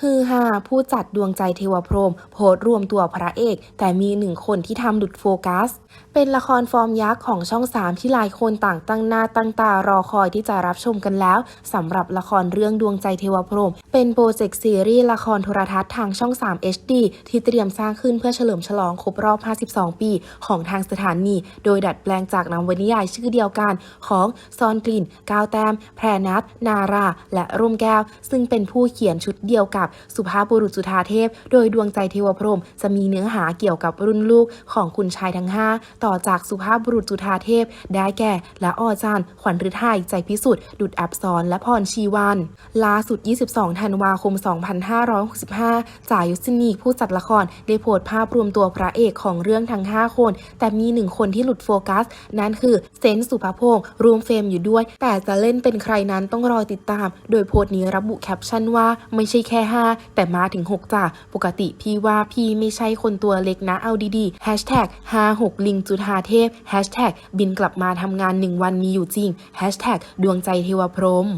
ฮือฮาผู้จัดดวงใจเทวพรหมโพสรวมตัวพระเอก แต่มีหนึ่งคนที่ทำหลุดโฟกัส เป็นละครฟอร์มยักษ์ของช่อง3ที่หลายคนต่างตั้งหน้าตั้งตารอคอยที่จะรับชมกันแล้วสำหรับละครเรื่องดวงใจเทวพรหมเป็นโปรเจกต์ซีรีส์ละครโทรทัศน์ทางช่อง 3 HD ที่เตรียมสร้างขึ้นเพื่อเฉลิมฉลองครบรอบ 52 ปี ของทางสถานี โดยดัดแปลงจากนวนิยายชื่อเดียวกันของซอนกลิ่นก้าวแต้มแพรนัทนารา และร่มแก้ว ซึ่งเป็นผู้เขียนชุดเดียวกับสุภาพบุรุษจุธาเทพ โดยดวงใจเทวพรหมจะมีเนื้อหาเกี่ยวกับรุ่นลูกของคุณชายทั้ง 5 ต่อจากสุภาพบุรุษจุธาเทพ ได้แก่ละออจันขวัญฤทัยใจพิสุทธิ์ดุดอับสรและพรชีวันล่าสุด 22 ธันวาคม 2565 จ่ายุทธนีผู้จัดละครได้โพสต์ภาพรวมตัวพระเอกของเรื่องทั้ง 5 คน แต่มีหนึ่งคนที่หลุดโฟกัส นั่นคือเซนสุภพงศ์รวมเฟรมอยู่ด้วย แต่จะเล่นเป็นใครนั้นต้องรอติดตาม โดยโพสต์นี้ระบุแคปชั่นว่าไม่ใช่แค่5 แต่มาถึง 6จ้ะปกติพี่ว่าพี่ไม่ใช่คนตัวเล็กนะเอาดีๆ Hashtag 56 ลิงจุธาเทพ Hashtag บินกลับมาทำงาน 1 วันมีอยู่จริง Hashtag ดวงใจเทวพรหม